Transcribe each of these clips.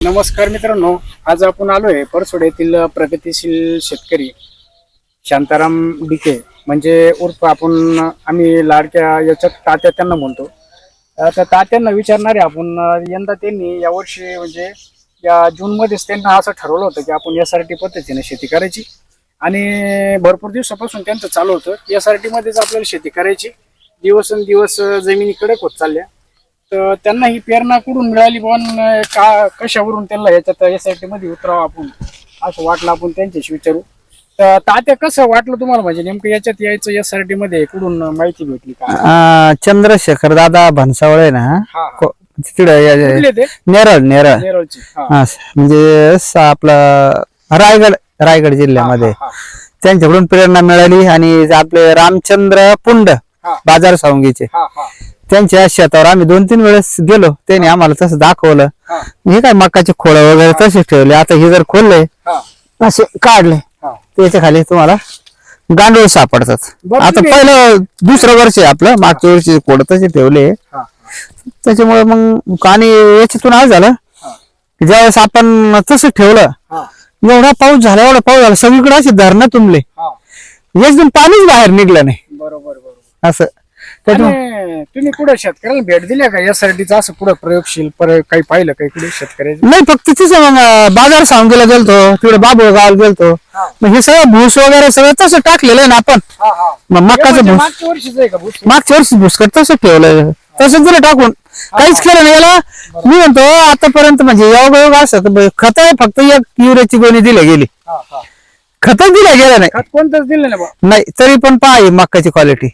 नमस्कार मित्रांनो आज आपण आलो आहे परसोड येथील प्रगतीशील शेतकरी शांताराम डिके म्हणजे उर्फ आपण आम्ही लाडक्या याच्यात तात्या त्यांना म्हणतो. तर तात्यांना विचारणारे आपण यंदा त्यांनी यावर्षी म्हणजे या जूनमध्येच त्यांना असं ठरवलं होतं की आपण एस आर टी पद्धतीने शेती करायची. आणि भरपूर दिवसापासून त्यांचं चालू होतं. एस आर टीमध्येच आपल्याला शेती करायची. दिवसेंदिवस जमिनी कडक होत चालल्या. तर त्यांना ही प्रेरणा कुठून मिळाली पण का कशावरून त्यांना याच्यात एस आय टी मध्ये उतरावं आपण? असं वाटलं आपण त्यांच्याशी विचारू. तर तात्या कसं वाटलं तुम्हाला? म्हणजे नेमकं याच्यात यायचं एस आर टी मध्ये कुठून माहिती भेटली का? चंद्रशेखर दादा भन्सावळे ना हा, हा. को- तिकडे कुठले ते? नेरळ नेरळ नेरळची हा. हा म्हणजे स- आपलं रायगड रायगड जिल्ह्यामध्ये. हा, त्यांच्याकडून प्रेरणा मिळाली आणि आपले रामचंद्र पुंड हा. बाजार सावंगीचे. हा, हा, त्यांच्या शेतावर आम्ही दोन तीन वेळेस गेलो. त्यांनी आम्हाला तसं दाखवलं. हा, काय मकाचे खोळं वगैरे तसेच ठेवले. आता हे जर खोलले असे काढले. त्याच्याखाली तुम्हाला गांडूळ सापडतात. आता पहिलं दुसरं वर्ष आहे आपलं. मागच्या वर्षी खोड तसे ठेवले. त्याच्यामुळे मग आणि याच्यातून आज झालं. की ज्यावेळेस आपण तसं ठेवलं एवढा पाऊस झाला एवढा पाऊस झाला सगळीकडे असे धरणं तुंबले. एकदम पाणीच बाहेर निघलं नाही. बरोबर. असं. आणि तुम्ही कुठं शेतकऱ्याला भेट दिल्या का? टीचं असं पुढे प्रयोगशील? पर काही पाहिलं काही कुठे शेतकऱ्याचं? नाही फक्त तिथं मग अं, बाजार सांगेला गेलतो. तिकडे बाबू गावाला गेलतो. हा. मग हे सगळं भूस वगैरे सगळं तसं टाकलेलं आहे ना आपण. हा, हा. मग हे मकाचं म्हणजे भूस मागच्या वर्षीच आहे का भूस? मागच्या वर्षी भुसकट तसं ठेवलं तसं दिलं टाकून. काहीच केलं नाही. याला मी म्हणतो आतापर्यंत म्हणजे योग योग असं खत फक्त एक युरियाची गोणी दिली गेली. हा, हा. खत दिलं गेलं नाही. खत कोणतंच दिलं नाही बा. नाही तरी पण पहा ही मकाची क्वालिटी.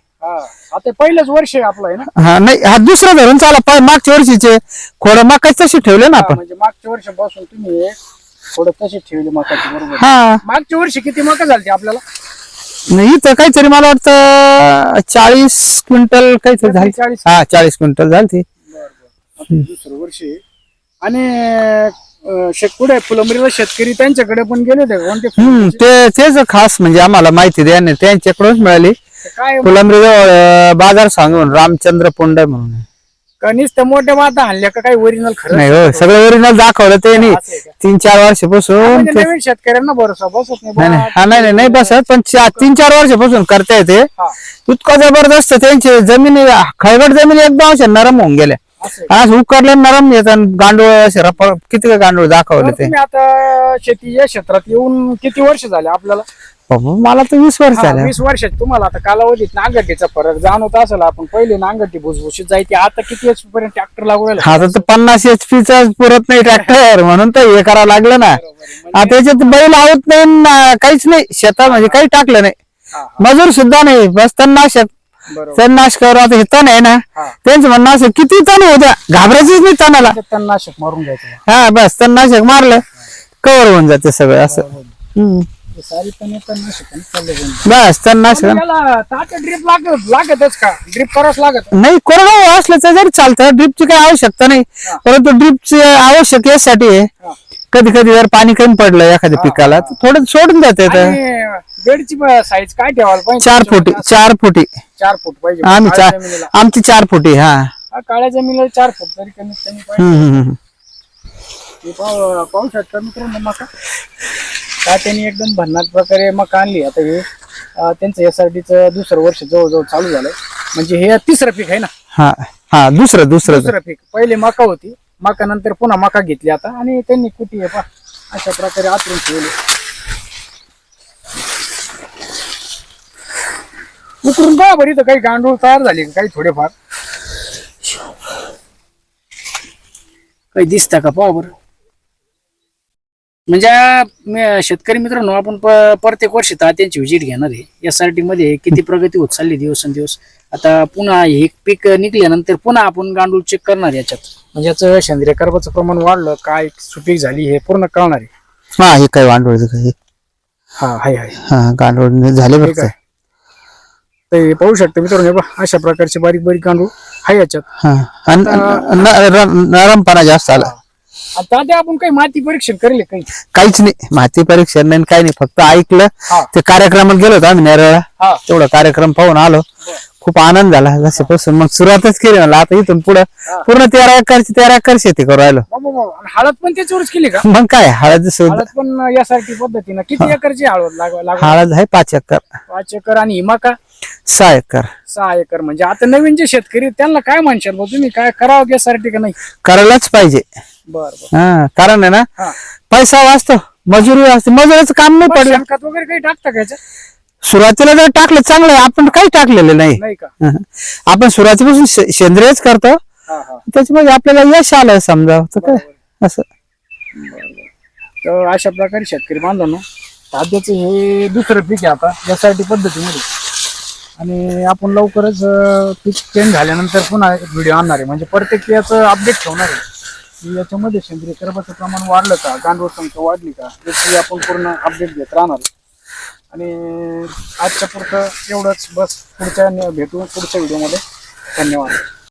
आता पहिलंच वर्ष आहे आपलं आहे ना? हा नाही हा दुसरा धरून चाला पाय मागच्या वर्षीचे खोड मकाची तशी ठेवले ना हा, आपण. म्हणजे मागच्या वर्षापासून तुम्ही थोडं तशी ठेवली मकाची बरोबर. हा. मागच्या वर्षी किती मका झाली आपल्याला? नाही इथं काहीतरी मला वाटतं चाळीस क्विंटल काहीतरी झाली. चाळीस हा चाळीस क्विंटल झाली ती आता दुसरं वर्ष आहे. आणि अं, शेत कुठे फुलंबरीला शेतकरी त्यांच्याकडे पण गेले होते का? कोणते हम्म ते तेच खास म्हणजे आम्हाला माहिती द्या त्यांच्याकडूनच मिळाली. काय? फुलंब्री जवळ बाजार सांगून रामचंद्र पुंड म्हणून. त्या मोठ्या माता आणल्या का? काही ओरिजिनल खरं नाही हो सगळं ओरिजिनल दाखवलं असं आहे का? तीन चार वर्षापासून म्हणजे ते- नवीन शेतकऱ्यांना भरोसा बसत नाही. नाही बा. नाही. हा, नाही नाही, नाही बसत पण चा- तीन चार वर्षापासून करता येते हा, इतकं जबरदस्त त्यांची जमिनी खळगट जमिनी एकदम अशा नरम होऊन गेल्या. असं आहे. आज उकडले नरम येतात गांडूळ असे किती काय गांडूळ दाखवले ते. तुम्ही आता शेती या क्षेत्रात येऊन किती वर्ष झाले आपल्याला? बाबा, मला तर वीस वर्ष हा, झाले. वीस वर्षात तुम्हाला आता कालावधीत नांगरटीचा फरक जाणवत असेल. आपण पहिले नांगरटी भुसभुशीत जायची. आता किती एच पर्यंत ट्रॅक्टर लागू राहिला? आता तर पन्नास एच चा पुरत नाही ट्रॅक्टर म्हणून तर हे करावं लागलं ना. म्हणजे- आता याच्यात बैल आवत नाही न काहीच नाही. शेतात म्हणजे काही टाकलं नाही. हा, हा, मजूर सुद्धा नाही. बस तणनाशक बरोबर. तणनाशकावर आता हे तण आहे ना हा. त्यांचं म्हणणं असं किती तण होत्या घाबरायचंच नाही तणाला. त्याच्यात तणनाशक मारून घ्यायचं. हा बस. तणनाशक मारलं. कव्हर होऊन जाते सगळं असं. हम्म. सारी. बस तणनाशक ड्रीप लागत लागतच का? ड्रीप करावंच लागत. नाही कोरडवाहू असलं तर जरी चालतं ड्रिपची काही आवश्यकता नाही. परंतु ड्रिपची आवश्यक यासाठी आहे. कधी कधी जर पाणी कमी पडलं एखाद्या पिकाला तर थोडं सोडून आणि बेडची साईज काय ठेवायला पाहिजे चार फुटी चार फुटी. चार फूट पाहिजे. आम्ही चार आमची चार फुटी हा. काळ्या जमिनीला चार फूट तरी कमीत कमी पाहिजे. शकता मित्रांनो मका? का त्यांनी एकदम भन्नाट प्रकारे मका आणली? आता हे अं, त्यांचं एस आर चं दुसरं वर्ष जवळजवळ चालू झालंय. म्हणजे हे तिसरं पीक आहे ना? हा हा दुसरं दुसरं. दुसरं पीक. पहिले मका होती. मका नंतर पुन्हा मका घेतली आता. आणि त्यांनी कुठी आहे पा अशा प्रकारे आतरून ठेवले. उकरून पहा बरी तर काही गांडूळ तयार झाले का? काही थोडेफार. काही दिसतं का? पहा बरं. म्हणजे मी- शेतकरी मित्रांनो आपण प- प्रत्येक वर्षी तात्यांची व्हिजिट घेणार आहे. एस आर टी मध्ये किती प्रगती होत चालली दिवसेंदिवस. आता पुन्हा हे पीक निघल्यानंतर पुन्हा आपण गांडूळ चेक करणार याच्यात. म्हणजे याचं सेंद्रिय कर्बाचं प्रमाण वाढलं काय सुपीक झाली हे पूर्ण कळणार आहे. हा हे काय वांडोळ काही हा हाय हाय हा गांडोळ झाले बरं ठीक का? आहे. तर हे पाहू शकता मित्रांनो हे पहा, अशा प्रकारचे बारीक बारीक गांडूळ आहे याच्यात. हा आणि न- न- नरमपणा जास्त आला. आता ते आपण काही माती परीक्षण करेल काही? काहीच नाही. माती परीक्षण नाही काही नाही. फक्त ऐकलं. हा. ते कार्यक्रमात गेलो होतो आम्ही नेरळला. हा. तेवढा कार्यक्रम पाहून आलो. खूप आनंद झाला. जशापासून मग सुरुवातच केली मला आता इथून पुढं पूर्ण तेरा एकरची तेरा एकर शेती करू राहिलो. आणि हळद पण त्याच्यावरच केली का? मग काय? हळद सुद्धा हळद पण यासारखी पद्धतीनं. किती एकरची हळद लाग लाग हळद आहे पाच एकर. पाच एकर आणि मका सहा एकर. सहा एकर. म्हणजे आता नवीन जे शेतकरी आहेत, त्यांना काय म्हणशाल भाऊ तुम्ही? काय करावं यासाठी का नाही? करायलाच पाहिजे. बर हा कारण आहे ना हा. पैसा वाचतो मजुरी वाचते मजुराचं काम नाही पडलं. शेणखत वगैरे काही टाकता का याच्यात? सुरुवातीला जर टाकलं चांगलं आहे आपण काही टाकलेलं नाही. नाही का? हं. आपण सुरुवातीपासून शे- सेंद्रियच करतो. हा हा. त्याच्यामध्ये आपल्याला यश आलं समजा तर काय? असं. तर अशा प्रकारे शेतकरी बांधवांनो तांदळाचं हे दुसरं पीक आहे आता यासाठी पद्धतीमध्ये. आणि आपण लवकरच अं, पीक चेंज झाल्यानंतर पुन्हा व्हिडिओ आणणार आहे. म्हणजे प्रत्येक याचं अपडेट ठेवणार आहे. याच्यामध्ये सेंद्रिय कर्बाचं प्रमाण वाढलं का? गांडूळ संख्या वाढली का? याची आपण पूर्ण अपडेट घेत राहणार. आणि आजच्या पुरतं एवढंच. बस पुढच्या भेटू पुढच्या व्हिडिओमध्ये धन्यवाद.